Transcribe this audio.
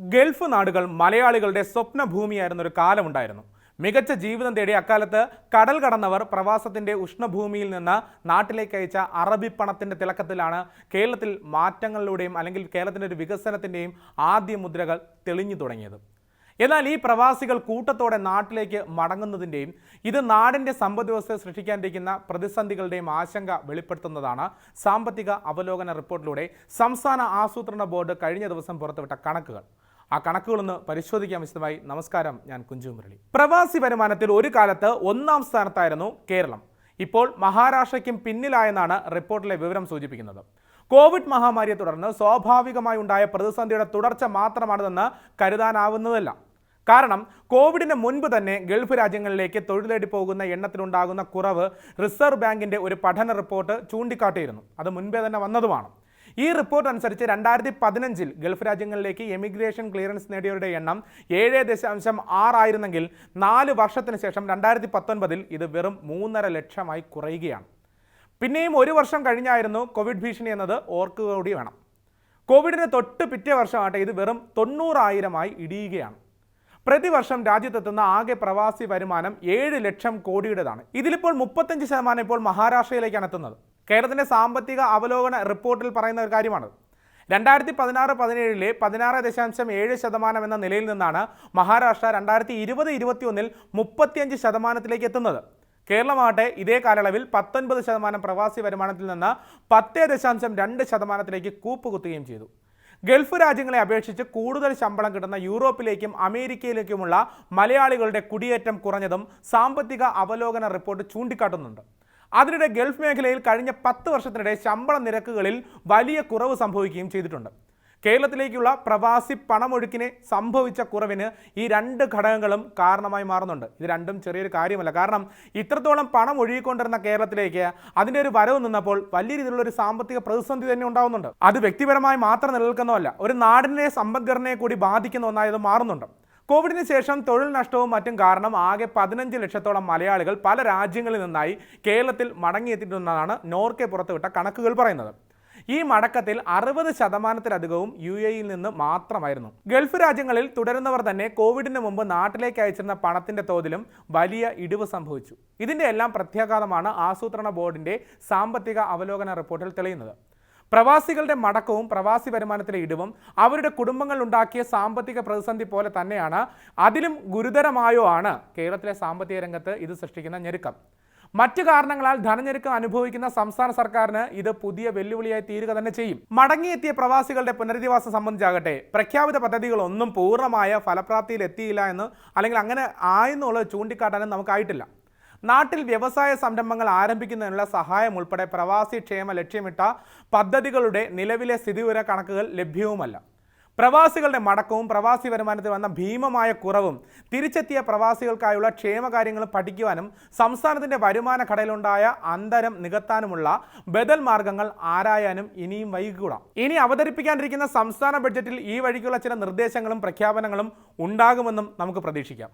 Gulf നാടുകൾ മലയാളികളുടെ സ്വപ്ന ഭൂമിയായിരുന്ന ഒരു കാലമുണ്ടായിരുന്നു. മികച്ച ജീവിതം തേടി അക്കാലത്ത് കടൽ കടന്നവർ പ്രവാസത്തിന്റെ ഉഷ്ണഭൂമിയിൽ നിന്ന് നാട്ടിലേക്ക് അയച്ച അറബി പണത്തിന്റെ തിളക്കത്തിലാണ് കേരളത്തിൽ മാറ്റങ്ങളിലൂടെയും അല്ലെങ്കിൽ കേരളത്തിന്റെ ഒരു വികസനത്തിന്റെയും ആദ്യ മുദ്രകൾ തെളിഞ്ഞു തുടങ്ങിയത്. എന്നാൽ ഈ പ്രവാസികൾ കൂട്ടത്തോടെ നാട്ടിലേക്ക് മടങ്ങുന്നതിന്റെയും ഇത് നാടിന്റെ സമ്പദ് വ്യവസ്ഥ സൃഷ്ടിക്കാനിരിക്കുന്ന പ്രതിസന്ധികളുടെയും ആശങ്ക വെളിപ്പെടുത്തുന്നതാണ് സാമ്പത്തിക അവലോകന റിപ്പോർട്ടിലൂടെ സംസ്ഥാന ആസൂത്രണ ബോർഡ് കഴിഞ്ഞ ദിവസം പുറത്തുവിട്ട കണക്കുകൾ. ആ കണക്കുകളൊന്ന് പരിശോധിക്കാൻ വിശദമായി. നമസ്കാരം ഞാൻ കുഞ്ചു മുരളി. പ്രവാസി വരുമാനത്തിൽ ഒരു കാലത്ത് ഒന്നാം സ്ഥാനത്തായിരുന്നു കേരളം. ഇപ്പോൾ മഹാരാഷ്ട്രയ്ക്കും പിന്നിലായെന്നാണ് റിപ്പോർട്ടിലെ വിവരം സൂചിപ്പിക്കുന്നത്. കോവിഡ് മഹാമാരിയെ തുടർന്ന് സ്വാഭാവികമായി ഉണ്ടായ പ്രതിസന്ധിയുടെ തുടർച്ച മാത്രമാണിതെന്ന് കരുതാനാവുന്നതല്ല. കാരണം കോവിഡിന് മുൻപ് തന്നെ ഗൾഫ് രാജ്യങ്ങളിലേക്ക് തൊഴിൽ തേടി പോകുന്ന എണ്ണത്തിലുണ്ടാകുന്ന കുറവ് റിസർവ് ബാങ്കിന്റെ ഒരു പഠന റിപ്പോർട്ട് ചൂണ്ടിക്കാട്ടിയിരുന്നു. അത് മുൻപേ തന്നെ വന്നതുമാണ്. ഈ റിപ്പോർട്ട് അനുസരിച്ച് രണ്ടായിരത്തി പതിനഞ്ചിൽ ഗൾഫ് രാജ്യങ്ങളിലേക്ക് എമിഗ്രേഷൻ ക്ലിയറൻസ് നേടിയവരുടെ എണ്ണം ഏഴ് ദശാംശം ആറായിരുന്നെങ്കിൽ നാല് വർഷത്തിന് ശേഷം രണ്ടായിരത്തി പത്തൊൻപതിൽ ഇത് വെറും മൂന്നര ലക്ഷമായി കുറയുകയാണ്. പിന്നെയും ഒരു വർഷം കഴിഞ്ഞായിരുന്നു കോവിഡ് ഭീഷണി എന്നത് ഓർക്കുക കൂടി വേണം. കോവിഡിന് തൊട്ട് പിറ്റേ വർഷമാകട്ടെ ഇത് വെറും തൊണ്ണൂറായിരമായി ഇടിയുകയാണ്. പ്രതിവർഷം രാജ്യത്തെത്തുന്ന ആകെ പ്രവാസി വരുമാനം ഏഴ് ലക്ഷം കോടിയുടേതാണ്. ഇതിലിപ്പോൾ മുപ്പത്തഞ്ച് ശതമാനം ഇപ്പോൾ മഹാരാഷ്ട്രയിലേക്കാണ് എത്തുന്നത്. കേരളത്തിന്റെ സാമ്പത്തിക അവലോകന റിപ്പോർട്ടിൽ പറയുന്ന ഒരു കാര്യമാണ്. രണ്ടായിരത്തി പതിനാറ് പതിനേഴിലെ പതിനാറ് ദശാംശം ഏഴ് ശതമാനം എന്ന നിലയിൽ നിന്നാണ് മഹാരാഷ്ട്ര രണ്ടായിരത്തി ഇരുപത് ഇരുപത്തി ഒന്നിൽ മുപ്പത്തിയഞ്ച് ശതമാനത്തിലേക്ക് എത്തുന്നത്. കേരളമാകട്ടെ ഇതേ കാലയളവിൽ പത്തൊൻപത് ശതമാനം പ്രവാസി വരുമാനത്തിൽ നിന്ന് പത്ത് ദശാംശം രണ്ട് ശതമാനത്തിലേക്ക് കൂപ്പുകുത്തുകയും ചെയ്തു. ഗൾഫ് രാജ്യങ്ങളെ അപേക്ഷിച്ച് കൂടുതൽ ശമ്പളം കിട്ടുന്ന യൂറോപ്പിലേക്കും അമേരിക്കയിലേക്കുമുള്ള മലയാളികളുടെ കുടിയേറ്റം കുറഞ്ഞതും സാമ്പത്തിക അവലോകന റിപ്പോർട്ട് ചൂണ്ടിക്കാട്ടുന്നുണ്ട്. അതിനിടെ ഗൾഫ് മേഖലയിൽ കഴിഞ്ഞ പത്ത് വർഷത്തിനിടെ ശമ്പള നിരക്കുകളിൽ വലിയ കുറവ് സംഭവിക്കുകയും ചെയ്തിട്ടുണ്ട്. കേരളത്തിലേക്കുള്ള പ്രവാസി പണമൊഴുക്കിനെ സംഭവിച്ച കുറവിന് ഈ രണ്ട് ഘടകങ്ങളും കാരണമായി മാറുന്നുണ്ട്. ഇത് രണ്ടും ചെറിയൊരു കാര്യമല്ല. കാരണം ഇത്രത്തോളം പണം ഒഴുകിക്കൊണ്ടിരുന്ന കേരളത്തിലേക്ക് അതിന്റെ ഒരു വരവ് നിന്നപ്പോൾ വലിയ രീതിയിലുള്ള ഒരു സാമ്പത്തിക പ്രതിസന്ധി തന്നെ ഉണ്ടാകുന്നുണ്ട് അത് വ്യക്തിപരമായി മാത്രം നിലനിൽക്കുന്നതല്ല ഒരു നാടിനെ സമ്പദ്ഘടനയെ കൂടി ബാധിക്കുന്ന ഒന്നായത് മാറുന്നുണ്ട്. കോവിഡിന് ശേഷം തൊഴിൽ നഷ്ടവും മറ്റും കാരണം ആകെ പതിനഞ്ച് ലക്ഷത്തോളം മലയാളികൾ പല രാജ്യങ്ങളിൽ നിന്നായി കേരളത്തിൽ മടങ്ങിയെത്തിയിട്ടുണ്ടെന്നാണ് നോർക്കെ പുറത്തുവിട്ട കണക്കുകൾ പറയുന്നത്. ഈ മടക്കത്തിൽ അറുപത് ശതമാനത്തിലധികവും യു എയിൽ നിന്ന് മാത്രമായിരുന്നു. ഗൾഫ് രാജ്യങ്ങളിൽ തുടരുന്നവർ തന്നെ കോവിഡിന് മുമ്പ് നാട്ടിലേക്ക് അയച്ചിരുന്ന പണത്തിന്റെ തോതിലും വലിയ ഇടിവ് സംഭവിച്ചു. ഇതിന്റെ എല്ലാം പ്രത്യാഘാതമാണ് ആസൂത്രണ ബോർഡിന്റെ സാമ്പത്തിക അവലോകന റിപ്പോർട്ടിൽ തെളിയുന്നത്. പ്രവാസികളുടെ മടക്കവും പ്രവാസി വരുമാനത്തിലെ ഇടിവും അവരുടെ കുടുംബങ്ങൾ ഉണ്ടാക്കിയ സാമ്പത്തിക പ്രതിസന്ധി പോലെ തന്നെയാണ്. അതിലും ഗുരുതരമായോ ആണ് കേരളത്തിലെ സാമ്പത്തിക രംഗത്ത് ഇത് സൃഷ്ടിക്കുന്ന ഞെരുക്കം. മറ്റു കാരണങ്ങളാൽ ധനഞ്ഞെരുക്കം അനുഭവിക്കുന്ന സംസ്ഥാന സർക്കാരിന് ഇത് പുതിയ വെല്ലുവിളിയായി തീരുക തന്നെ ചെയ്യും. മടങ്ങിയെത്തിയ പ്രവാസികളുടെ പുനരധിവാസം സംബന്ധിച്ചാകട്ടെ പ്രഖ്യാപിത പദ്ധതികളൊന്നും പൂർണമായ ഫലപ്രാപ്തിയിൽ എത്തിയില്ല എന്ന് അല്ലെങ്കിൽ അങ്ങനെ ആയെന്നുള്ളത് ചൂണ്ടിക്കാട്ടാനും നമുക്കായിട്ടില്ല നാട്ടിൽ വ്യവസായ സംരംഭങ്ങൾ ആരംഭിക്കുന്നതിനുള്ള സഹായം ഉൾപ്പെടെ പ്രവാസി ക്ഷേമ ലക്ഷ്യമിട്ട പദ്ധതികളുടെ നിലവിലെ സ്ഥിതിവിവര കണക്കുകൾ ലഭ്യവുമല്ല. പ്രവാസികളുടെ മടക്കവും പ്രവാസി വരുമാനത്തിൽ വന്ന ഭീമമായ കുറവും തിരിച്ചെത്തിയ പ്രവാസികൾക്കായുള്ള ക്ഷേമകാര്യങ്ങളും പഠിക്കുവാനും സംസ്ഥാനത്തിന്റെ വരുമാന ഘടയിലുണ്ടായ അന്തരം നികത്താനുമുള്ള ബദൽ മാർഗങ്ങൾ ആരായാനും ഇനിയും വൈകിക്കൂടാം. ഇനി അവതരിപ്പിക്കാനിരിക്കുന്ന സംസ്ഥാന ബഡ്ജറ്റിൽ ഈ വഴിക്കുള്ള ചില നിർദ്ദേശങ്ങളും പ്രഖ്യാപനങ്ങളും ഉണ്ടാകുമെന്നും നമുക്ക് പ്രതീക്ഷിക്കാം.